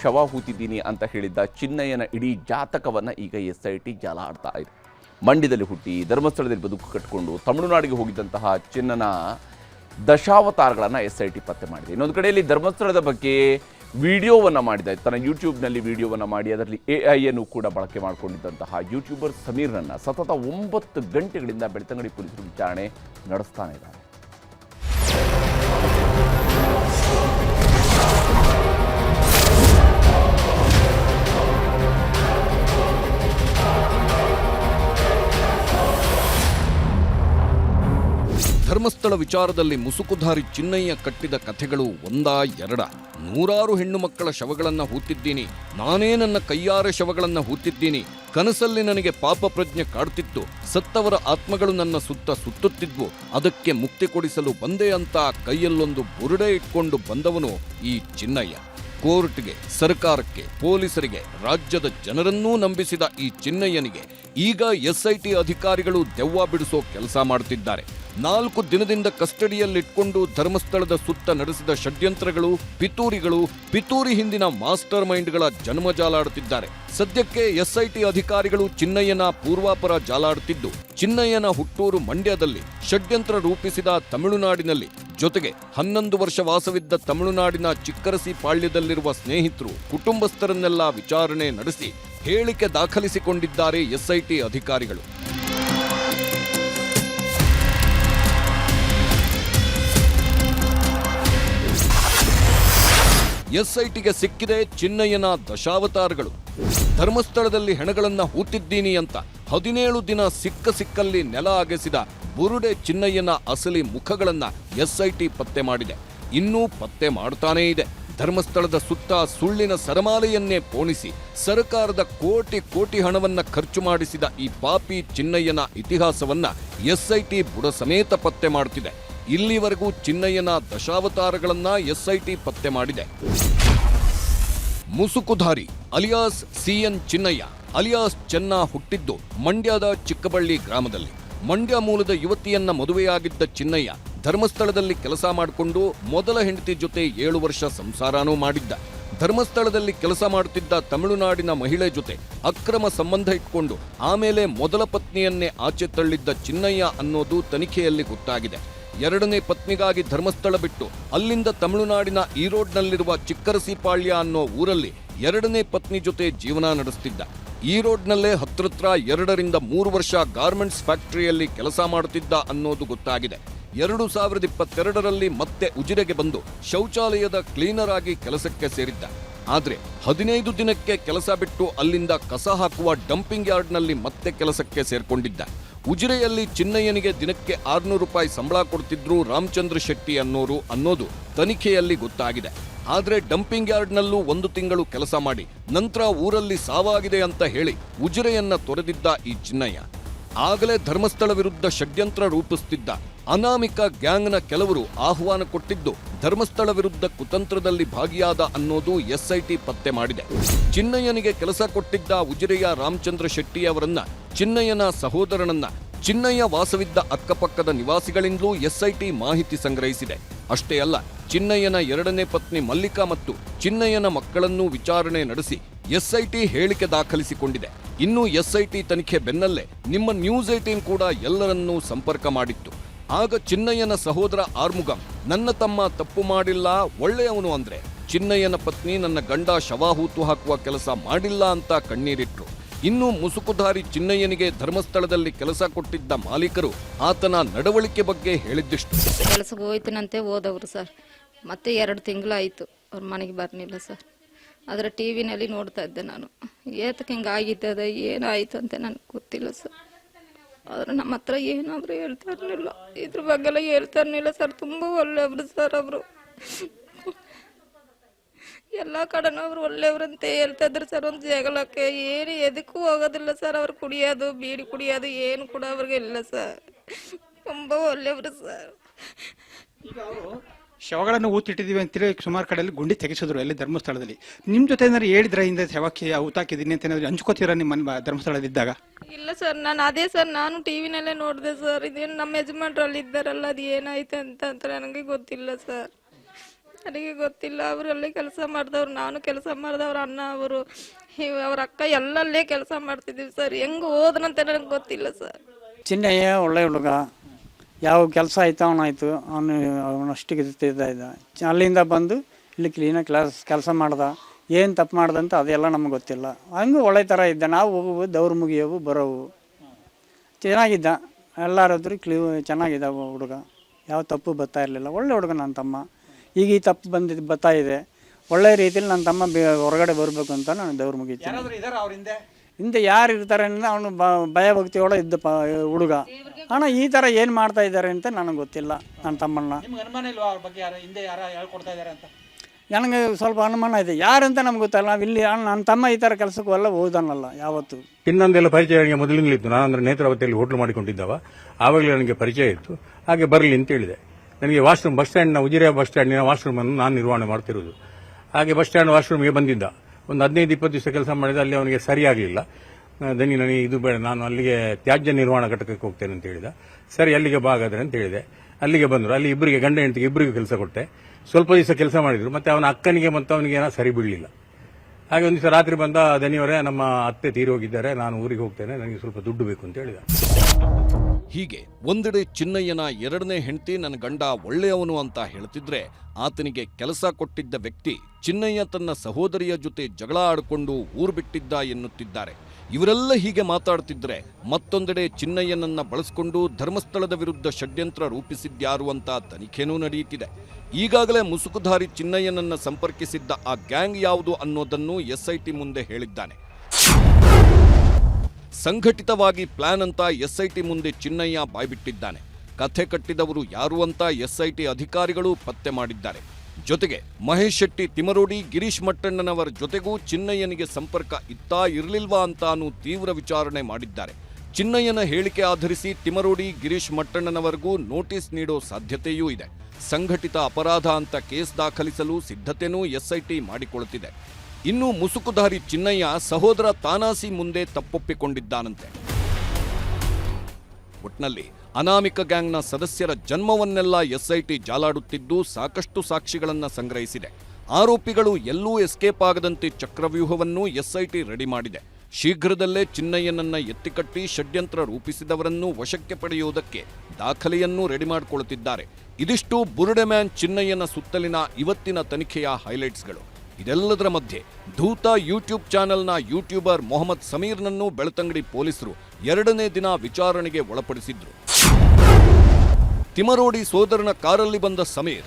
ಶವ ಹೂತಿದ್ದೀನಿ ಅಂತ ಹೇಳಿದ್ದ ಚಿನ್ನಯ್ಯನ ಇಡೀ ಜಾತಕವನ್ನ ಈಗ ಎಸ್ ಐ ಟಿ ಜಾಲ ಆಡ್ತಾ ಇದೆ. ಮಂಡ್ಯದಲ್ಲಿ ಹುಟ್ಟಿ ಧರ್ಮಸ್ಥಳದಲ್ಲಿ ಬದುಕು ಕಟ್ಟಿಕೊಂಡು ತಮಿಳುನಾಡಿಗೆ ಹೋಗಿದ್ದಂತಹ ಚಿನ್ನನ ದಶಾವತಾರಗಳನ್ನು ಎಸ್ ಐ ಟಿ ಪತ್ತೆ ಮಾಡಿದೆ. ಇನ್ನೊಂದು ಕಡೆಯಲ್ಲಿ ಧರ್ಮಸ್ಥಳದ ಬಗ್ಗೆ ವಿಡಿಯೋವನ್ನು ಮಾಡಿದ. ತನ್ನ ಯೂಟ್ಯೂಬ್ನಲ್ಲಿ ವಿಡಿಯೋವನ್ನು ಮಾಡಿ ಅದರಲ್ಲಿ ಎ ಐ ಅನ್ನು ಕೂಡ ಬಳಕೆ ಮಾಡಿಕೊಂಡಿದ್ದಂತಹ ಯೂಟ್ಯೂಬರ್ ಸಮೀರ್ನನ್ನು ಸತತ ಒಂಬತ್ತು ಗಂಟೆಗಳಿಂದ ಬೆಳ್ತಂಗಡಿ ಪೊಲೀಸರು ವಿಚಾರಣೆ ನಡೆಸ್ತಾನೆ ಧರ್ಮಸ್ಥಳ ವಿಚಾರದಲ್ಲಿ ಮುಸುಕುಧಾರಿ ಚಿನ್ನಯ್ಯ ಕಟ್ಟಿದ ಕಥೆಗಳು ಒಂದಾ ಎರಡ. ನೂರಾರು ಹೆಣ್ಣು ಮಕ್ಕಳ ಶವಗಳನ್ನು ಹೂತಿದ್ದೀನಿ. ನಾನೇ ನನ್ನ ಕೈಯಾರೆ ಶವಗಳನ್ನು ಹೂತಿದ್ದೀನಿ. ಕನಸಲ್ಲಿ ನನಗೆ ಪಾಪ ಪ್ರಜ್ಞೆ ಕಾಡ್ತಿತ್ತು. ಸತ್ತವರ ಆತ್ಮಗಳು ನನ್ನ ಸುತ್ತ ಸುತ್ತುತ್ತಿದ್ವು. ಅದಕ್ಕೆ ಮುಕ್ತಿ ಕೊಡಿಸಲು ಬಂದೆ ಅಂತ ಕೈಯಲ್ಲೊಂದು ಬುರುಡೆ ಇಟ್ಕೊಂಡು ಬಂದವನು ಈ ಚಿನ್ನಯ್ಯ. ಕೋರ್ಟ್ಗೆ, ಸರ್ಕಾರಕ್ಕೆ, ಪೊಲೀಸರಿಗೆ, ರಾಜ್ಯದ ಜನರನ್ನೂ ನಂಬಿಸಿದ ಈ ಚಿನ್ನಯ್ಯನಿಗೆ ಈಗ ಎಸ್ಐಟಿ ಅಧಿಕಾರಿಗಳು ದೆವ್ವ ಬಿಡಿಸೋ ಕೆಲಸ ಮಾಡುತ್ತಿದ್ದಾರೆ ನಾಲ್ಕು ದಿನದಿಂದ ಕಸ್ಟಡಿಯಲ್ಲಿಟ್ಕೊಂಡು ಧರ್ಮಸ್ಥಳದ ಸುತ್ತ ನಡೆಸಿದ ಷಡ್ಯಂತ್ರಗಳು, ಪಿತೂರಿಗಳು, ಪಿತೂರಿ ಹಿಂದಿನ ಮಾಸ್ಟರ್ ಮೈಂಡ್ಗಳ ಜನ್ಮಜಾಲಾಡುತ್ತಿದ್ದಾರೆ ಸದ್ಯಕ್ಕೆ ಎಸ್ಐಟಿ ಅಧಿಕಾರಿಗಳು ಚಿನ್ನಯ್ಯನ ಪೂರ್ವಾಪರ ಜಾಲಾಡುತ್ತಿದ್ದು, ಚಿನ್ನಯ್ಯನ ಹುಟ್ಟೂರು ಮಂಡ್ಯದಲ್ಲಿ ಷಡ್ಯಂತ್ರ ರೂಪಿಸಿದ ತಮಿಳುನಾಡಿನಲ್ಲಿ ಜೊತೆಗೆ ಹನ್ನೊಂದು ವರ್ಷ ವಾಸವಿದ್ದ ತಮಿಳುನಾಡಿನ ಚಿಕ್ಕರಸಿ ಪಾಳ್ಯದಲ್ಲಿರುವ ಸ್ನೇಹಿತರು ಕುಟುಂಬಸ್ಥರನ್ನೆಲ್ಲ ವಿಚಾರಣೆ ನಡೆಸಿ ಹೇಳಿಕೆ ದಾಖಲಿಸಿಕೊಂಡಿದ್ದಾರೆ ಎಸ್ಐಟಿ ಅಧಿಕಾರಿಗಳು. ಎಸ್ಐಟಿಗೆ ಸಿಕ್ಕಿದೆ ಚಿನ್ನಯ್ಯನ ದಶಾವತಾರಗಳು. ಧರ್ಮಸ್ಥಳದಲ್ಲಿ ಹೆಣಗಳನ್ನ ಹೂತಿದ್ದೀನಿ ಅಂತ ಹದಿನೇಳು ದಿನ ಸಿಕ್ಕ ಸಿಕ್ಕಲ್ಲಿ ನೆಲ ಅಗೆಸಿದ ಬುರುಡೆ ಚಿನ್ನಯ್ಯನ ಅಸಲಿ ಮುಖಗಳನ್ನ ಎಸ್ಐಟಿ ಪತ್ತೆ ಮಾಡಿದೆ. ಇನ್ನೂ ಪತ್ತೆ ಮಾಡ್ತಾನೇ ಇದೆ. ಧರ್ಮಸ್ಥಳದ ಸುತ್ತ ಸುಳ್ಳಿನ ಸರಮಾಲೆಯನ್ನೇ ಪೋಣಿಸಿ ಸರ್ಕಾರದ ಕೋಟಿ ಕೋಟಿ ಹಣವನ್ನ ಖರ್ಚು ಮಾಡಿಸಿದ ಈ ಪಾಪಿ ಚಿನ್ನಯ್ಯನ ಇತಿಹಾಸವನ್ನ ಎಸ್ಐಟಿ ಬುಡ ಸಮೇತ ಪತ್ತೆ ಮಾಡ್ತಿದೆ. ಇಲ್ಲಿವರೆಗೂ ಚಿನ್ನಯ್ಯನ ದಶಾವತಾರಗಳನ್ನ ಎಸ್ಐಟಿ ಪತ್ತೆ ಮಾಡಿದೆ. ಮುಸುಕುಧಾರಿ, alias CN Chinnayya, alias Chenna ಹುಟ್ಟಿದ್ದು ಮಂಡ್ಯದ ಚಿಕ್ಕಬಳ್ಳಿ ಗ್ರಾಮದಲ್ಲಿ. ಮಂಡ್ಯ ಮೂಲದ ಯುವತಿಯನ್ನ ಮದುವೆಯಾಗಿದ್ದ ಚಿನ್ನಯ್ಯ ಧರ್ಮಸ್ಥಳದಲ್ಲಿ ಕೆಲಸ ಮಾಡಿಕೊಂಡು ಮೊದಲ ಹೆಂಡತಿ ಜೊತೆ ಏಳು ವರ್ಷ ಸಂಸಾರನೂ ಮಾಡಿದ್ದ. ಧರ್ಮಸ್ಥಳದಲ್ಲಿ ಕೆಲಸ ಮಾಡುತ್ತಿದ್ದ ತಮಿಳುನಾಡಿನ ಮಹಿಳೆ ಜೊತೆ ಅಕ್ರಮ ಸಂಬಂಧ ಇಟ್ಕೊಂಡು ಆಮೇಲೆ ಮೊದಲ ಪತ್ನಿಯನ್ನೇ ಆಚೆ ತಳ್ಳಿದ್ದ ಚಿನ್ನಯ್ಯ ಅನ್ನೋದು ತನಿಖೆಯಲ್ಲಿ ಗೊತ್ತಾಗಿದೆ. ಎರಡನೇ ಪತ್ನಿಗಾಗಿ ಧರ್ಮಸ್ಥಳ ಬಿಟ್ಟು ಅಲ್ಲಿಂದ ತಮಿಳುನಾಡಿನ ಈರೋಡ್ನಲ್ಲಿರುವ ಚಿಕ್ಕರಸಿಪಾಳ್ಯ ಅನ್ನೋ ಊರಲ್ಲಿ ಎರಡನೇ ಪತ್ನಿ ಜೊತೆ ಜೀವನ ನಡೆಸ್ತಿದ್ದ. ಈರೋಡ್ನಲ್ಲೇ ಹತ್ರತ್ರ ಎರಡರಿಂದ ಮೂರು ವರ್ಷ ಗಾರ್ಮೆಂಟ್ಸ್ ಫ್ಯಾಕ್ಟರಿಯಲ್ಲಿ ಕೆಲಸ ಮಾಡುತ್ತಿದ್ದ ಅನ್ನೋದು ಗೊತ್ತಾಗಿದೆ. ಎರಡು ಸಾವಿರದ ಇಪ್ಪತ್ತೆರಡರಲ್ಲಿ ಮತ್ತೆ ಉಜಿರೆಗೆ ಬಂದು ಶೌಚಾಲಯದ ಕ್ಲೀನರ್ ಆಗಿ ಕೆಲಸಕ್ಕೆ ಸೇರಿದ್ದ. ಆದರೆ ಹದಿನೈದು ದಿನಕ್ಕೆ ಕೆಲಸ ಬಿಟ್ಟು ಅಲ್ಲಿಂದ ಕಸ ಹಾಕುವ ಡಂಪಿಂಗ್ ಯಾರ್ಡ್ನಲ್ಲಿ ಮತ್ತೆ ಕೆಲಸಕ್ಕೆ ಸೇರ್ಕೊಂಡಿದ್ದ. ಉಜಿರೆಯಲ್ಲಿ ಚಿನ್ನಯ್ಯನಿಗೆ ದಿನಕ್ಕೆ ಆರ್ನೂರು ರೂಪಾಯಿ ಸಂಬಳ ಕೊಡ್ತಿದ್ರು ರಾಮಚಂದ್ರ ಶೆಟ್ಟಿ ಅನ್ನೋರು ಅನ್ನೋದು ತನಿಖೆಯಲ್ಲಿ ಗೊತ್ತಾಗಿದೆ. ಆದರೆ ಡಂಪಿಂಗ್ ಯಾರ್ಡ್ನಲ್ಲೂ ಒಂದು ತಿಂಗಳು ಕೆಲಸ ಮಾಡಿ, ನಂತರ ಊರಲ್ಲಿ ಸಾವಾಗಿದೆ ಅಂತ ಹೇಳಿ ಉಜಿರೆಯನ್ನ ತೊರೆದಿದ್ದ ಈ ಚಿನ್ನಯ್ಯ. ಆಗಲೇ ಧರ್ಮಸ್ಥಳ ವಿರುದ್ಧ ಷಡ್ಯಂತ್ರ ರೂಪಿಸುತ್ತಿದ್ದ ಅನಾಮಿಕ ಗ್ಯಾಂಗ್ನ ಕೆಲವರು ಆಹ್ವಾನ ಕೊಟ್ಟಿದ್ದು ಧರ್ಮಸ್ಥಳ ವಿರುದ್ಧ ಕುತಂತ್ರದಲ್ಲಿ ಭಾಗಿಯಾದ ಅನ್ನೋದು ಎಸ್ಐಟಿ ಪತ್ತೆ ಮಾಡಿದೆ. ಚಿನ್ನಯ್ಯನಿಗೆ ಕೆಲಸ ಕೊಟ್ಟಿದ್ದ ಉಜಿರೆಯ ರಾಮಚಂದ್ರ ಶೆಟ್ಟಿ ಅವರನ್ನ, ಚಿನ್ನಯ್ಯನ ಸಹೋದರನನ್ನ, ಚಿನ್ನಯ್ಯ ವಾಸವಿದ್ದ ಅಕ್ಕಪಕ್ಕದ ನಿವಾಸಿಗಳಿಂದಲೂ ಎಸ್ಐಟಿ ಮಾಹಿತಿ ಸಂಗ್ರಹಿಸಿದೆ. ಅಷ್ಟೇ ಅಲ್ಲ, ಚಿನ್ನಯ್ಯನ ಎರಡನೇ ಪತ್ನಿ ಮಲ್ಲಿಕಾ ಮತ್ತು ಚಿನ್ನಯ್ಯನ ಮಕ್ಕಳನ್ನೂ ವಿಚಾರಣೆ ನಡೆಸಿ ಎಸ್ಐಟಿ ಹೇಳಿಕೆ ದಾಖಲಿಸಿಕೊಂಡಿದೆ. ಇನ್ನು ಎಸ್ಐಟಿ ತನಿಖೆ ಬೆನ್ನಲ್ಲೇ ನಿಮ್ಮ ನ್ಯೂಸ್ ಏಟೀನ್ ಕೂಡ ಎಲ್ಲರನ್ನೂ ಸಂಪರ್ಕ ಮಾಡಿತ್ತು. ಆಗ ಚಿನ್ನಯ್ಯನ ಸಹೋದರ ಆರ್ಮುಗಂ, ನನ್ನ ತಮ್ಮ ತಪ್ಪು ಮಾಡಿಲ್ಲ, ಒಳ್ಳೆಯವನು ಅಂದ್ರೆ. ಚಿನ್ನಯ್ಯನ ಪತ್ನಿ ನನ್ನ ಗಂಡ ಶವ ಹೂತು ಹಾಕುವ ಕೆಲಸ ಮಾಡಿಲ್ಲ ಅಂತ ಕಣ್ಣೀರಿಟ್ರು. ಇನ್ನು ಮುಸುಕುಧಾರಿ ಚಿನ್ನಯ್ಯನಿಗೆ ಧರ್ಮಸ್ಥಳದಲ್ಲಿ ಕೆಲಸ ಕೊಟ್ಟಿದ್ದ ಮಾಲೀಕರು ಆತನ ನಡವಳಿಕೆ ಬಗ್ಗೆ ಹೇಳಿದ್ದಿಷ್ಟು. ಕೆಲಸಕ್ಕೆ ಹೋಯ್ತನಂತೆ ಹೋದವರು ಸರ್. ಮತ್ತೆ ಎರಡು ತಿಂಗಳಾಯಿತು. ಅವ್ರ ಮನೆಗೆ ಬರಲಿಲ್ಲ ಸರ್. ಅದರ ಟಿ ವಿನಲ್ಲಿ ನೋಡ್ತಾ ಇದ್ದೆ ನಾನು. ಏತಕ್ಕೆ ಹಿಂಗೆ ಏನಾಯಿತು ಅಂತ ನನಗೆ ಗೊತ್ತಿಲ್ಲ ಸರ್. ಆದ್ರೆ ನಮ್ಮ ಹತ್ರ ಏನಾದ್ರು ಹೇಳ್ತಾ ಇರಲಿಲ್ಲ ಇದ್ರ ಬಗ್ಗೆ ಎಲ್ಲ ಇರಲಿಲ್ಲ ಸರ್. ತುಂಬ ಒಳ್ಳೆಯವರು ಸರ್ ಅವರು. ಎಲ್ಲ ಕಡೆನೂ ಅವ್ರು ಒಳ್ಳೆಯವ್ರಂತೆ ಹೇಳ್ತಾ ಇದ್ರು ಸರ್. ಒಂದು ಜಗಳಕ್ಕೆ ಏನು ಎದಕ್ಕೂ ಹೋಗೋದಿಲ್ಲ ಸರ್. ಅವ್ರು ಕುಡಿಯೋದು, ಬೀಡಿ ಕುಡಿಯೋದು ಏನು ಕೂಡ ಅವ್ರಿಗೆ ಇಲ್ಲ ಸರ್. ತುಂಬ ಒಳ್ಳೆಯವರು ಸರ್. ಅವರು ಶವಗಳನ್ನು ಊತಿಟ್ಟಿದ್ದೀವಿ ಅಂತೇಳಿ ಸುಮಾರು ಕಡೆಯಲ್ಲಿ ಗುಂಡಿ ತೆಗೆಸಿದ್ರು ಅಲ್ಲಿ ಧರ್ಮಸ್ಥಳದಲ್ಲಿ. ನಿಮ್ಮ ಜೊತೆ ಏನಾದ್ರು ಹೇಳಿದ್ರ ಹಿಂದೆ ಶವಕ್ಕೆ ಊತಾಕಿದ್ದೀನಿ ಅಂತ ಏನಾದ್ರು ಹಂಚ್ಕೋತೀರಾ ನಿಮ್ಮ ಧರ್ಮಸ್ಥಳದಿದ್ದಾಗ ಇಲ್ಲ ಸರ್ ನಾನು ಅದೇ ಸರ್ ನಾನು ಟಿವಿನಲ್ಲೇ ನೋಡಿದೆ ಸರ್. ಇದೇನು ನಮ್ಮ ಯಜಮಾನ್ರಲ್ಲಿ ಇದ್ದಾರಲ್ಲ ಅದು ಏನಾಯ್ತು ಅಂತ ಅಂತ ನನಗೆ ಗೊತ್ತಿಲ್ಲ ಸರ್. ನನಗೆ ಗೊತ್ತಿಲ್ಲ. ಅವರು ಅಲ್ಲಿ ಕೆಲಸ ಮಾಡಿದವ್ರು ನಾನು ಕೆಲಸ ಮಾಡಿದವ್ರ ಅಣ್ಣ ಅವರು ಅವ್ರ ಅಕ್ಕ ಎಲ್ಲಲ್ಲೇ ಕೆಲಸ ಮಾಡ್ತಿದ್ದೀವಿ ಸರ್. ಹೆಂಗ್ ಹೋದ್ರಂತ ನನಗೆ ಗೊತ್ತಿಲ್ಲ ಸರ್. ಚಿನ್ನಯ್ಯ ಒಳ್ಳೆ ಹುಡುಗ. ಯಾವ ಕೆಲಸ ಆಯ್ತು ಅವನಾಯ್ತು ಅವನು ಅವನಷ್ಟಿಗೆ ಇದ್ದ ಅಲ್ಲಿಂದ ಬಂದು ಇಲ್ಲಿ ಕ್ಲೀನಾಗಿ ಕ್ಲಾಸ್, ಕೆಲಸ ಮಾಡ್ದ. ಏನು ತಪ್ಪು ಮಾಡ್ದಂತ ಅದೆಲ್ಲ ನಮ್ಗೆ ಗೊತ್ತಿಲ್ಲ. ಹಂಗೆ ಒಳ್ಳೆ ಥರ ಇದ್ದ. ನಾವು ಹೋಗುವು ದೌರ್ ಮುಗಿಯೋವು ಬರೋವು. ಚೆನ್ನಾಗಿದ್ದ. ಎಲ್ಲರದ್ರು ಕ್ಲೀ ಚೆನ್ನಾಗಿದ್ದ ಹುಡುಗ. ಯಾವ ತಪ್ಪು ಬರ್ತಾ ಇರಲಿಲ್ಲ. ಒಳ್ಳೆ ಹುಡುಗ ನನ್ನ ತಮ್ಮ. ಈಗ ಈ ತಪ್ಪು ಬಂದಿದ್ದು ಬರ್ತಾ ಇದೆ. ಒಳ್ಳೆ ರೀತಿಯಲ್ಲಿ ನನ್ನ ತಮ್ಮ ಹೊರಗಡೆ ಬರಬೇಕು ಅಂತ ನಾನು ದೌರ್ ಮುಗಿತೀನಿ ಹಿಂದೆ ಯಾರು ಇರ್ತಾರೆ ಅಂದರೆ ಅವನು ಬ ಭಯ ಭಕ್ತಿಯೊಳಗೆ ಇದ್ದ ಪ ಹುಡುಗ. ಅಣ್ಣ ಈ ಥರ ಏನು ಮಾಡ್ತಾ ಇದ್ದಾರೆ ಅಂತ ನನಗೆ ಗೊತ್ತಿಲ್ಲ ನನ್ನ ತಮ್ಮಣ್ಣ ನಿಮ್ಗೆ ಅನುಮಾನ ಇಲ್ವಾ ಅವ್ರ ಬಗ್ಗೆ? ಯಾರು ಹಿಂದೆ ಯಾರು ಹೇಳ್ಕೊಡ್ತಾ ಇದ್ದಾರೆ ಅಂತ? ನನಗೆ ಸ್ವಲ್ಪ ಅನುಮಾನ ಇದೆ. ಯಾರಂತ ನಮ್ಗೆ ಗೊತ್ತಲ್ಲ. ನಾವು ಇಲ್ಲಿ ಅಣ್ಣ ನನ್ನ ತಮ್ಮ ಈ ಥರ ಕೆಲಸಕ್ಕೂ ಎಲ್ಲ ಹೋದನಲ್ಲ ಯಾವತ್ತು. ಇನ್ನೊಂದೆಲ್ಲ ಪರಿಚಯ ನನಗೆ ಮೊದಲಿಂದಲೂ ಇತ್ತು ಅಂದರೆ ನೇತ್ರಾವತಿಯಲ್ಲಿ ಹೋಟ್ಲು ಮಾಡಿಕೊಂಡಿದ್ದವ. ಆವಾಗಲೇ ನನಗೆ ಪರಿಚಯ ಇತ್ತು. ಹಾಗೆ ಬರಲಿ ಅಂತ ಹೇಳಿದೆ. ನನಗೆ ವಾಶ್ರೂಮ್ ಬಸ್ ಸ್ಟ್ಯಾಂಡ್ನ ಉಜಿರೆ ಬಸ್ ಸ್ಟ್ಯಾಂಡಿನ ವಾಶ್ರೂಮನ್ನು ನಾನು ನಿರ್ವಹಣೆ ಮಾಡ್ತಿರೋದು. ಹಾಗೆ ಬಸ್ ಸ್ಟ್ಯಾಂಡ್ ವಾಶ್ರೂಮ್ಗೆ ಬಂದಿದ್ದ. ಒಂದು ಹದಿನೈದು, ಇಪ್ಪತ್ತು ದಿವಸ ಕೆಲಸ ಮಾಡಿದ ಅಲ್ಲಿ ಅವನಿಗೆ ಸರಿಯಾಗಲಿಲ್ಲ. ದನಿ ನನಗೆ ಇದು ಬೇಡ, ನಾನು ಅಲ್ಲಿಗೆ ತ್ಯಾಜ್ಯ ನಿರ್ವಹಣಾ ಘಟಕಕ್ಕೆ ಹೋಗ್ತೇನೆ ಅಂತ ಹೇಳಿದ. ಸರಿ, ಅಲ್ಲಿಗೆ ಬಾಗಾದ್ರೆ ಅಂತ ಹೇಳಿದೆ. ಅಲ್ಲಿಗೆ ಬಂದರು. ಅಲ್ಲಿ ಇಬ್ಬರಿಗೆ, ಗಂಡ ಹೆಂಡತಿಗೆ ಇಬ್ಬರಿಗೂ ಕೆಲಸ ಕೊಟ್ಟೆ. ಸ್ವಲ್ಪ ದಿವಸ ಕೆಲಸ ಮಾಡಿದರು. ಮತ್ತೆ ಅವನ ಅಕ್ಕನಿಗೆ ಮತ್ತು ಅವನಿಗೆ ಏನೋ ಸರಿ ಬೀಳಲಿಲ್ಲ ಹಾಗೆ ಒಂದು ರಾತ್ರಿ ಬಂದ ದನಿಯವರೇ ನಮ್ಮ ಅತ್ತೆ ತೀರೋಗಿದ್ದಾರೆ. ನಾನು ಊರಿಗೆ ಹೋಗ್ತೇನೆ. ನನಗೆ ಸ್ವಲ್ಪ ದುಡ್ಡು ಬೇಕು ಅಂತ ಹೇಳಿದ ಹೀಗೆ ಒಂದೆಡೆ ಚಿನ್ನಯ್ಯನ ಎರಡನೇ ಹೆಂಡತಿ ನನ್ನ ಗಂಡ ಒಳ್ಳೆಯವನು ಅಂತ ಹೇಳ್ತಿದ್ರೆ ಆತನಿಗೆ ಕೆಲಸ ಕೊಟ್ಟಿದ್ದ ವ್ಯಕ್ತಿ ಚಿನ್ನಯ್ಯ ತನ್ನ ಸಹೋದರಿಯ ಜೊತೆ ಜಗಳ ಆಡಿಕೊಂಡು ಊರು ಬಿಟ್ಟಿದ್ದ ಎನ್ನುತ್ತಿದ್ದಾರೆ. ಇವರೆಲ್ಲ ಹೀಗೆ ಮಾತಾಡ್ತಿದ್ರೆ ಮತ್ತೊಂದೆಡೆ ಚಿನ್ನಯ್ಯನನ್ನ ಬಳಸಿಕೊಂಡು ಧರ್ಮಸ್ಥಳದ ವಿರುದ್ಧ ಷಡ್ಯಂತ್ರ ರೂಪಿಸಿದ್ಯಾರು ಅಂತ ತನಿಖೆನೂ ನಡೆಯುತ್ತಿದೆ. ಈಗಾಗಲೇ ಮುಸುಕುಧಾರಿ ಚಿನ್ನಯ್ಯನನ್ನ ಸಂಪರ್ಕಿಸಿದ್ದ ಆ ಗ್ಯಾಂಗ್ ಯಾವುದು ಅನ್ನೋದನ್ನು ಎಸ್ಐಟಿ ಮುಂದೆ ಹೇಳಿದ್ದಾನೆ. ಸಂಘಟಿತವಾಗಿ ಪ್ಲಾನ್ ಅಂತ ಎಸ್ಐಟಿ ಮುಂದೆ ಚಿನ್ನಯ್ಯ ಬಾಯ್ಬಿಟ್ಟಿದ್ದಾನೆ. ಕಥೆ ಕಟ್ಟಿದವರು ಯಾರು ಅಂತ ಎಸ್ಐಟಿ ಅಧಿಕಾರಿಗಳು ಪತ್ತೆ ಮಾಡಿದ್ದಾರೆ. ಜೊತೆಗೆ ಮಹೇಶ್ ಶೆಟ್ಟಿ ತಿಮರೋಡಿ, ಗಿರೀಶ್ ಮಟ್ಟಣ್ಣನವರ ಜೊತೆಗೂ ಚಿನ್ನಯ್ಯನಿಗೆ ಸಂಪರ್ಕ ಇತ್ತಾ ಇರಲಿಲ್ವಾ ಅಂತಾನೂ ತೀವ್ರ ವಿಚಾರಣೆ ಮಾಡಿದ್ದಾರೆ. ಚಿನ್ನಯ್ಯನ ಹೇಳಿಕೆ ಆಧರಿಸಿ ತಿಮರೋಡಿ, ಗಿರೀಶ್ ಮಟ್ಟಣ್ಣನವರಿಗೂ ನೋಟಿಸ್ ನೀಡೋ ಸಾಧ್ಯತೆಯೂ ಇದೆ. ಸಂಘಟಿತ ಅಪರಾಧ ಅಂತ ಕೇಸ್ ದಾಖಲಿಸಲು ಸಿದ್ಧತೆನೂ ಎಸ್ಐಟಿ ಮಾಡಿಕೊಳ್ಳುತ್ತಿದೆ ಇನ್ನು ಮುಸುಕುಧಾರಿ ಚಿನ್ನಯ್ಯ ಸಹೋದರ ತಾನಾಸಿ ಮುಂದೆ ತಪ್ಪೊಪ್ಪಿಕೊಂಡಿದ್ದಾನಂತೆ. ಒಟ್ನಲ್ಲಿ ಅನಾಮಿಕ ಗ್ಯಾಂಗ್ನ ಸದಸ್ಯರ ಜನ್ಮವನ್ನೆಲ್ಲ ಎಸ್ಐಟಿ ಜಾಲಾಡುತ್ತಿದ್ದು ಸಾಕಷ್ಟು ಸಾಕ್ಷಿಗಳನ್ನ ಸಂಗ್ರಹಿಸಿದೆ. ಆರೋಪಿಗಳು ಎಲ್ಲೂ ಎಸ್ಕೇಪ್ ಆಗದಂತೆ ಚಕ್ರವ್ಯೂಹವನ್ನು ಎಸ್ಐಟಿ ರೆಡಿ ಮಾಡಿದೆ. ಶೀಘ್ರದಲ್ಲೇ ಚಿನ್ನಯ್ಯನನ್ನ ಎತ್ತಿಕಟ್ಟಿ ಷಡ್ಯಂತ್ರ ರೂಪಿಸಿದವರನ್ನು ವಶಕ್ಕೆ ಪಡೆಯುವುದಕ್ಕೆ ದಾಖಲೆಯನ್ನೂ ರೆಡಿ ಮಾಡಿಕೊಳ್ಳುತ್ತಿದ್ದಾರೆ ಇದಿಷ್ಟು ಬುರುಡೆ ಮ್ಯಾನ್ ಚಿನ್ನಯ್ಯನ ಸುತ್ತಲಿನ ಇವತ್ತಿನ ತನಿಖೆಯ ಹೈಲೈಟ್ಸ್ಗಳು. ಇದೆಲ್ಲದರ ಮಧ್ಯೆ ಧೂತ ಯೂಟ್ಯೂಬ್ ಚಾನೆಲ್ನ ಯೂಟ್ಯೂಬರ್ ಮೊಹಮ್ಮದ್ ಸಮೀರ್ನನ್ನು ಬೆಳತಂಗಡಿ ಪೊಲೀಸರು ಎರಡನೇ ದಿನ ವಿಚಾರಣೆಗೆ ಒಳಪಡಿಸಿದ್ರು. ತಿಮರೋಡಿ ಸೋದರನ ಕಾರಲ್ಲಿ ಬಂದ ಸಮೀರ್,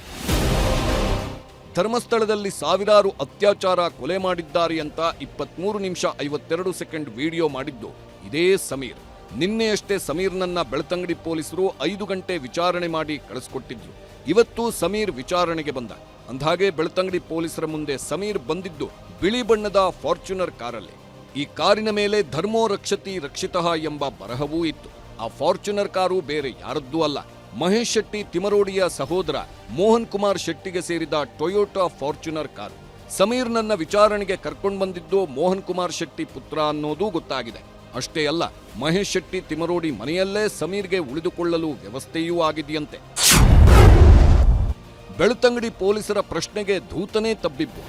ಧರ್ಮಸ್ಥಳದಲ್ಲಿ ಸಾವಿರಾರು ಅತ್ಯಾಚಾರ ಕೊಲೆ ಮಾಡಿದ್ದಾರೆ ಅಂತ ಇಪ್ಪತ್ಮೂರು ನಿಮಿಷ ಐವತ್ತೆರಡು ಸೆಕೆಂಡ್ ವಿಡಿಯೋ ಮಾಡಿದ್ದು ಇದೇ ಸಮೀರ್. ನಿನ್ನೆಯಷ್ಟೇ ಸಮೀರ್ನನ್ನ ಬೆಳ್ತಂಗಡಿ ಪೊಲೀಸರು ಐದು ಗಂಟೆ ವಿಚಾರಣೆ ಮಾಡಿ ಕಳಿಸ್ಕೊಟ್ಟಿದ್ರು. ಇವತ್ತು ಸಮೀರ್ ವಿಚಾರಣೆಗೆ ಬಂದ. ಅಂದ್ಹಾಗೆ ಬೆಳ್ತಂಗಡಿ ಪೊಲೀಸರ ಮುಂದೆ ಸಮೀರ್ ಬಂದಿದ್ದು ಬಿಳಿ ಬಣ್ಣದ ಫಾರ್ಚುನರ್ ಕಾರಲ್ಲಿ. ಈ ಕಾರಿನ ಮೇಲೆ ಧರ್ಮೋ ರಕ್ಷತಿ ರಕ್ಷಿತಃ ಎಂಬ ಬರಹವೂ ಇತ್ತು. ಆ ಫಾರ್ಚುನರ್ ಕಾರು ಬೇರೆ ಯಾರದ್ದೂ ಅಲ್ಲ. ಮಹೇಶ್ ಶೆಟ್ಟಿ ತಿಮರೋಡಿಯ ಸಹೋದರ ಮೋಹನ್ ಕುಮಾರ್ ಶೆಟ್ಟಿಗೆ ಸೇರಿದ ಟೊಯೋಟಾ ಫಾರ್ಚುನರ್ ಕಾರು. ಸಮೀರ್ ನನ್ನ ವಿಚಾರಣೆಗೆ ಕರ್ಕೊಂಡು ಬಂದಿದ್ದು ಮೋಹನ್ ಕುಮಾರ್ ಶೆಟ್ಟಿ ಪುತ್ರ ಅನ್ನೋದೂ ಗೊತ್ತಾಗಿದೆ. ಅಷ್ಟೇ ಅಲ್ಲ, ಮಹೇಶ್ ಶೆಟ್ಟಿ ತಿಮರೋಡಿ ಮನೆಯಲ್ಲೇ ಸಮೀರ್ಗೆ ಉಳಿದುಕೊಳ್ಳಲು ವ್ಯವಸ್ಥೆಯೂ ಆಗಿದೆಯಂತೆ. ಬೆಳ್ತಂಗಡಿ ಪೊಲೀಸರ ಪ್ರಶ್ನೆಗೆ ಧೂತನೇ ತಬ್ಬಿಬ್ಬು.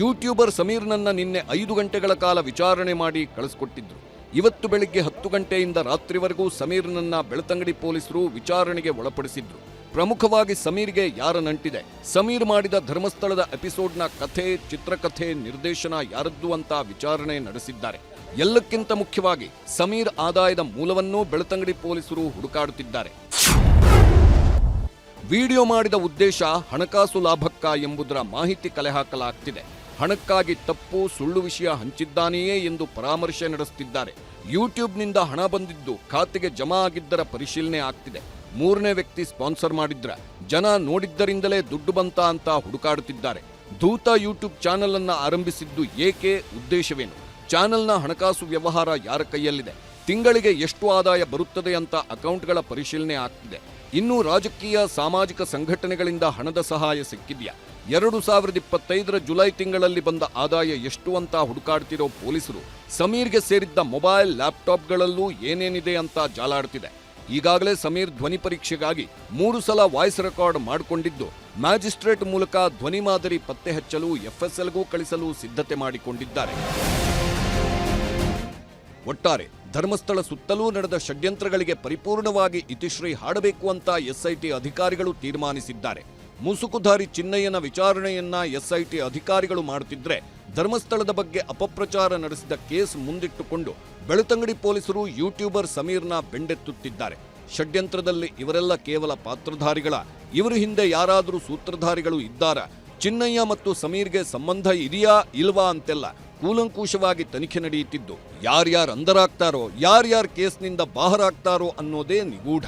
ಯೂಟ್ಯೂಬರ್ ಸಮೀರ್ನನ್ನ ನಿನ್ನೆ ಐದು ಗಂಟೆಗಳ ಕಾಲ ವಿಚಾರಣೆ ಮಾಡಿ ಕಳಿಸ್ಕೊಟ್ಟಿದ್ರು. ಇವತ್ತು ಬೆಳಿಗ್ಗೆ ಹತ್ತು ಗಂಟೆಯಿಂದ ರಾತ್ರಿವರೆಗೂ ಸಮೀರ್ನನ್ನ ಬೆಳತಂಗಡಿ ಪೊಲೀಸರು ವಿಚಾರಣೆಗೆ ಒಳಪಡಿಸಿದ್ರು. ಪ್ರಮುಖವಾಗಿ ಸಮೀರ್ಗೆ ಯಾರ ನಂಟಿದೆ? ಸಮೀರ್ ಮಾಡಿದ ಧರ್ಮಸ್ಥಳದ ಎಪಿಸೋಡ್ನ ಕಥೆ, ಚಿತ್ರಕಥೆ, ನಿರ್ದೇಶನ ಯಾರದ್ದು ಅಂತ ವಿಚಾರಣೆ ನಡೆಸಿದ್ದಾರೆ. ಎಲ್ಲಕ್ಕಿಂತ ಮುಖ್ಯವಾಗಿ ಸಮೀರ್ ಆದಾಯದ ಮೂಲವನ್ನೂ ಬೆಳತಂಗಡಿ ಪೊಲೀಸರು ಹುಡುಕಾಡುತ್ತಿದ್ದಾರೆ. ವಿಡಿಯೋ ಮಾಡಿದ ಉದ್ದೇಶ ಹಣಕಾಸು ಲಾಭಕ್ಕ ಎಂಬುದರ ಮಾಹಿತಿ ಕಲೆ ಹಾಕಲಾಗ್ತಿದೆ. ಹಣಕ್ಕಾಗಿ ತಪ್ಪು ಸುಳ್ಳು ವಿಷಯ ಹಂಚಿದ್ದಾನೆಯೇ ಎಂದು ಪರಾಮರ್ಶೆ ನಡೆಸುತ್ತಿದ್ದಾರೆ ಯೂಟ್ಯೂಬ್ನಿಂದ ಹಣ ಬಂದಿದ್ದು ಖಾತೆಗೆ ಜಮಾ ಆಗಿದ್ದರ ಪರಿಶೀಲನೆ ಆಗ್ತಿದೆ. ಮೂರನೇ ವ್ಯಕ್ತಿ ಸ್ಪಾನ್ಸರ್ ಮಾಡಿದ್ರ. ಜನ ನೋಡಿದ್ದರಿಂದಲೇ ದುಡ್ಡು ಬಂತ ಅಂತ ಹುಡುಕಾಡುತ್ತಿದ್ದಾರೆ. ಧೂತ ಯೂಟ್ಯೂಬ್ ಚಾನೆಲ್ ಅನ್ನ ಆರಂಭಿಸಿದ್ದು ಏಕೆ? ಉದ್ದೇಶವೇನು? ಚಾನೆಲ್ನ ಹಣಕಾಸು ವ್ಯವಹಾರ ಯಾರ ಕೈಯಲ್ಲಿದೆ? ತಿಂಗಳಿಗೆ ಎಷ್ಟು ಆದಾಯ ಬರುತ್ತದೆ ಅಂತ ಅಕೌಂಟ್ಗಳ ಪರಿಶೀಲನೆ ಆಗ್ತಿದೆ. ಇನ್ನು ರಾಜಕೀಯ, ಸಾಮಾಜಿಕ ಸಂಘಟನೆಗಳಿಂದ ಹಣದ ಸಹಾಯ ಸಿಕ್ಕಿದ್ಯಾ? ಎರಡು ಸಾವಿರದ ಇಪ್ಪತ್ತೈದರ ಜುಲೈ ತಿಂಗಳಲ್ಲಿ ಬಂದ ಆದಾಯ ಎಷ್ಟು ಅಂತ ಹುಡುಕಾಡ್ತಿರೋ ಪೊಲೀಸರು ಸಮೀರ್ಗೆ ಸೇರಿದ್ದ ಮೊಬೈಲ್ ಲ್ಯಾಪ್ಟಾಪ್ಗಳಲ್ಲೂ ಏನೇನಿದೆ ಅಂತ ಜಾಲಾಡ್ತಿದೆ. ಈಗಾಗಲೇ ಸಮೀರ್ ಧ್ವನಿ ಪರೀಕ್ಷೆಗಾಗಿ ಮೂರು ಸಲ ವಾಯ್ಸ್ ರೆಕಾರ್ಡ್ ಮಾಡಿಕೊಂಡಿದ್ದು, ಮ್ಯಾಜಿಸ್ಟ್ರೇಟ್ ಮೂಲಕ ಧ್ವನಿ ಮಾದರಿ ಪತ್ತೆ ಹಚ್ಚಲು ಎಫ್ಎಸ್ಎಲ್ಗೂ ಕಳಿಸಲು ಸಿದ್ಧತೆ ಮಾಡಿಕೊಂಡಿದ್ದಾರೆ. ಒಟ್ಟಾರೆ ಧರ್ಮಸ್ಥಳ ಸುತ್ತಲೂ ನಡೆದ ಷಡ್ಯಂತ್ರಗಳಿಗೆ ಪರಿಪೂರ್ಣವಾಗಿ ಇತಿಶ್ರೀ ಹಾಡಬೇಕು ಅಂತ ಎಸ್ಐಟಿ ಅಧಿಕಾರಿಗಳು ತೀರ್ಮಾನಿಸಿದ್ದಾರೆ. ಮುಸುಕುಧಾರಿ ಚಿನ್ನಯ್ಯನ ವಿಚಾರಣೆಯನ್ನ ಎಸ್ಐಟಿ ಅಧಿಕಾರಿಗಳು ಮಾಡುತ್ತಿದ್ರೆ ಧರ್ಮಸ್ಥಳದ ಬಗ್ಗೆ ಅಪಪ್ರಚಾರ ನಡೆಸಿದ ಕೇಸ್ ಮುಂದಿಟ್ಟುಕೊಂಡು ಬೆಳತಂಗಡಿ ಪೊಲೀಸರು ಯೂಟ್ಯೂಬರ್ ಸಮೀರ್ನ ಬೆಂಡೆತ್ತುತ್ತಿದ್ದಾರೆ. ಷಡ್ಯಂತ್ರದಲ್ಲಿ ಇವರೆಲ್ಲ ಕೇವಲ ಪಾತ್ರಧಾರಿಗಳ, ಇವರ ಹಿಂದೆ ಯಾರಾದರೂ ಸೂತ್ರಧಾರಿಗಳು ಇದ್ದಾರಾ, ಚಿನ್ನಯ್ಯ ಮತ್ತು ಸಮೀರ್ಗೆ ಸಂಬಂಧ ಇದೆಯಾ, ಇಲ್ವಾ ಅಂತೆಲ್ಲ ಕೂಲಂಕುಷವಾಗಿ ತನಿಖೆ ನಡೆಯುತ್ತಿದ್ದು ಯಾರ್ಯಾರು ಅಂದರಾಗ್ತಾರೋ ಯಾರ್ಯಾರು ಕೇಸ್ನಿಂದ ಬಾಹರಾಗ್ತಾರೋ ಅನ್ನೋದೇ ನಿಗೂಢ.